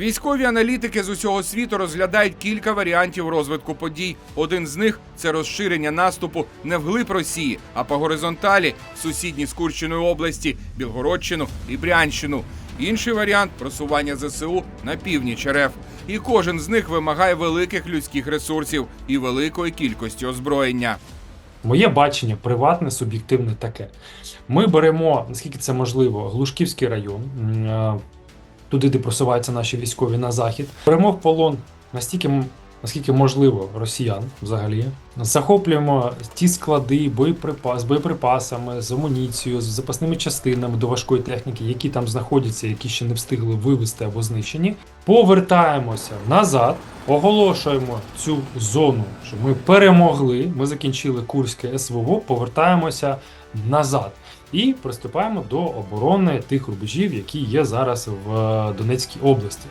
Військові аналітики з усього світу розглядають кілька варіантів розвитку подій. Один з них це розширення наступу не вглиб Росії, а по горизонталі в сусідні з Курщиною області, Білгородщину і Брянщину. Інший варіант просування ЗСУ на північ РФ. І кожен з них вимагає великих людських ресурсів і великої кількості озброєння. Моє бачення приватне, суб'єктивне таке. Ми беремо, наскільки це можливо, Глушківський район, е, туди, де просуваються наші військові на захід. Перемог полон настільки, наскільки можливо, росіян взагалі. Захоплюємо ті склади, боєприпас, з боєприпасами, з амуніцією, з запасними частинами до важкої техніки, які там знаходяться, які ще не встигли вивезти або знищені. Повертаємося назад, оголошуємо цю зону, що ми перемогли. Ми закінчили Курське СВО, повертаємося назад і приступаємо до оборони тих рубежів, які є зараз в е, Донецькій області.